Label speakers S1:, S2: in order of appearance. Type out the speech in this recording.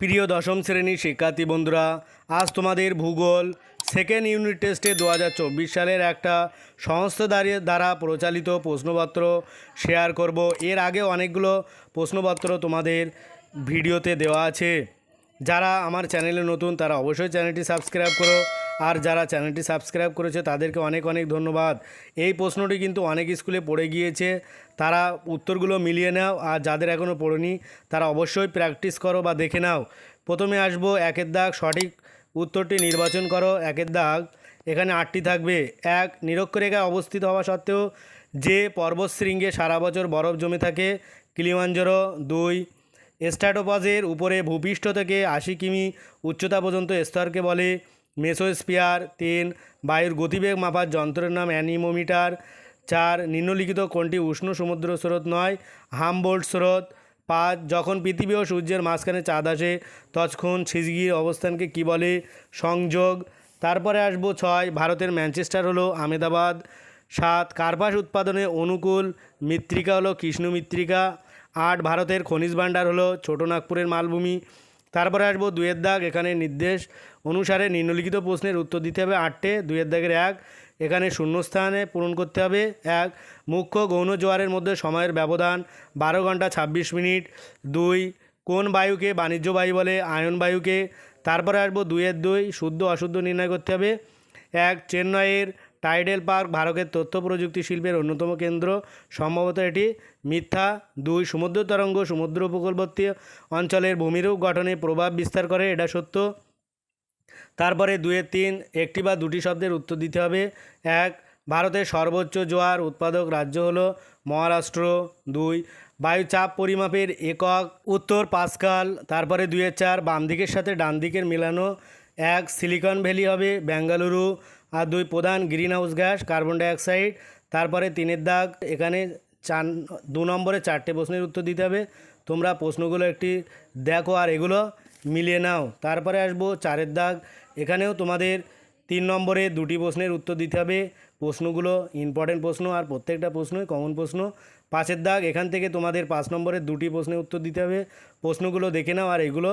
S1: প্রিয় দশম শ্রেণির শিক্ষার্থী বন্ধুরা, আজ তোমাদের ভূগোল সেকেন্ড ইউনিট টেস্টে দু হাজার চব্বিশ সালের একটা সংস্থা দাঁড়িয়ে দ্বারা প্রচালিত প্রশ্নপত্র শেয়ার করব। এর আগে অনেকগুলো প্রশ্নপত্র তোমাদের ভিডিওতে দেওয়া আছে। যারা আমার চ্যানেলে নতুন, তারা অবশ্যই চ্যানেলটি সাবস্ক্রাইব করো। আর যারা চ্যানেলটি সাবস্ক্রাইব করেছে, তাদেরকে অনেক অনেক ধন্যবাদ। এই প্রশ্নটি কিন্তু অনেক স্কুলে পড়ে গিয়েছে। তারা উত্তরগুলো মিলিয়ে নাও, আর যাদের এখনও পড়েনি, তারা অবশ্যই প্র্যাকটিস করো বা দেখে নাও। প্রথমে আসব একের দাগ, সঠিক উত্তরটি নির্বাচন করো। একের দাগ, এখানে আটটি থাকবে। এক নিরক্ষরেখায় অবস্থিত হওয়া সত্ত্বেও যে পর্বতশৃঙ্গে সারা বছর বরফ জমে থাকে, কিলিমাঞ্জারো। দুই স্ট্র্যাটোপজের উপরে ভূপৃষ্ঠ থেকে আশি কিমি উচ্চতা পর্যন্ত স্তরকে বলে। মেসোস্পিয়ার তিন, বায়ুর গতিবেগ মাপার যন্ত্রের নাম অ্যানিমোমিটার। চার, নিম্নলিখিত কোনটি উষ্ণ সমুদ্র স্রোত নয়, হামবোল্ট স্রোত। পাঁচ, যখন পৃথিবী ও সূর্যের মাঝখানে চাঁদ আসে, তৎক্ষণ ছিজগির অবস্থানকে কি বলে? সংযোগ। তারপরে আসব ছয়, ভারতের ম্যানচেস্টার হলো আমেদাবাদ সাত, কার্পাস উৎপাদনে অনুকূল, মৃত্তিকা হলো কৃষ্ণ মৃত্তিকা আট, ভারতের খনিজ ভাণ্ডার হলো ছোটনাগপুরের মালভূমি। তারপরে আসব দুয়ের দাগ, এখানে নির্দেশ অনুসারে নিম্নলিখিত প্রশ্নের উত্তর দিতে হবে আটটে দুয়ের দাগের এক, এখানে শূন্যস্থানে পূরণ করতে হবে এক, মুখ্য গৌণ জোয়ারের মধ্যে সময়ের ব্যবধান বারো ঘণ্টা ছাব্বিশ মিনিট, দুই, কোন বায়ুকে বাণিজ্য বায়ু বলে, আয়ন বায়ুকে, তারপরে আসব দুয়ের দুই, শুদ্ধ অশুদ্ধ নির্ণয় করতে হবে, এক, চেন্নাইয়ের টাইডেল পার্ক ভারতের তথ্য প্রযুক্তি শিল্পের অন্যতম কেন্দ্র। সম্ভবত এটি মিথ্যা, দুই, সমুদ্র তরঙ্গ, সমুদ্র উপকূলবর্তী অঞ্চলের ভূমিরূপ গঠনে প্রভাব বিস্তার করে, এটা সত্য। তারপরে দুয়ের তিন, একটি বা দুটি শব্দের উত্তর দিতে হবে। এক, ভারতের সর্বোচ্চ জোয়ার উৎপাদক রাজ্য হল মহারাষ্ট্র। দুই, বায়ুচাপ পরিমাপের একক উত্তর পাসকাল তারপরে দুইয়ের চার বাম দিকের সাথে ডান দিকের মেলানো। এক সিলিকন ভ্যালি হবে বেঙ্গালুরু আর দুই প্রধান greenhouse gas, carbon dioxide. তারপরে তিনের দাগ, এখানে চার, দু নম্বরে চারটে প্রশ্নের উত্তর দিতে হবে। তোমরা প্রশ্নগুলো একটি দেখো আর এগুলো মিলিয়ে নাও। তারপরে আসব চারের দাগ, এখানেও তোমাদের তিন নম্বরে দুটি প্রশ্নের উত্তর দিতে হবে। প্রশ্নগুলো ইম্পর্টেন্ট প্রশ্ন আর প্রত্যেকটা প্রশ্নই কমন প্রশ্ন। পাঁচের দাগ, এখান থেকে তোমাদের পাঁচ নম্বরের দুটি প্রশ্নের উত্তর দিতে হবে। প্রশ্নগুলো দেখে নাও আর এগুলো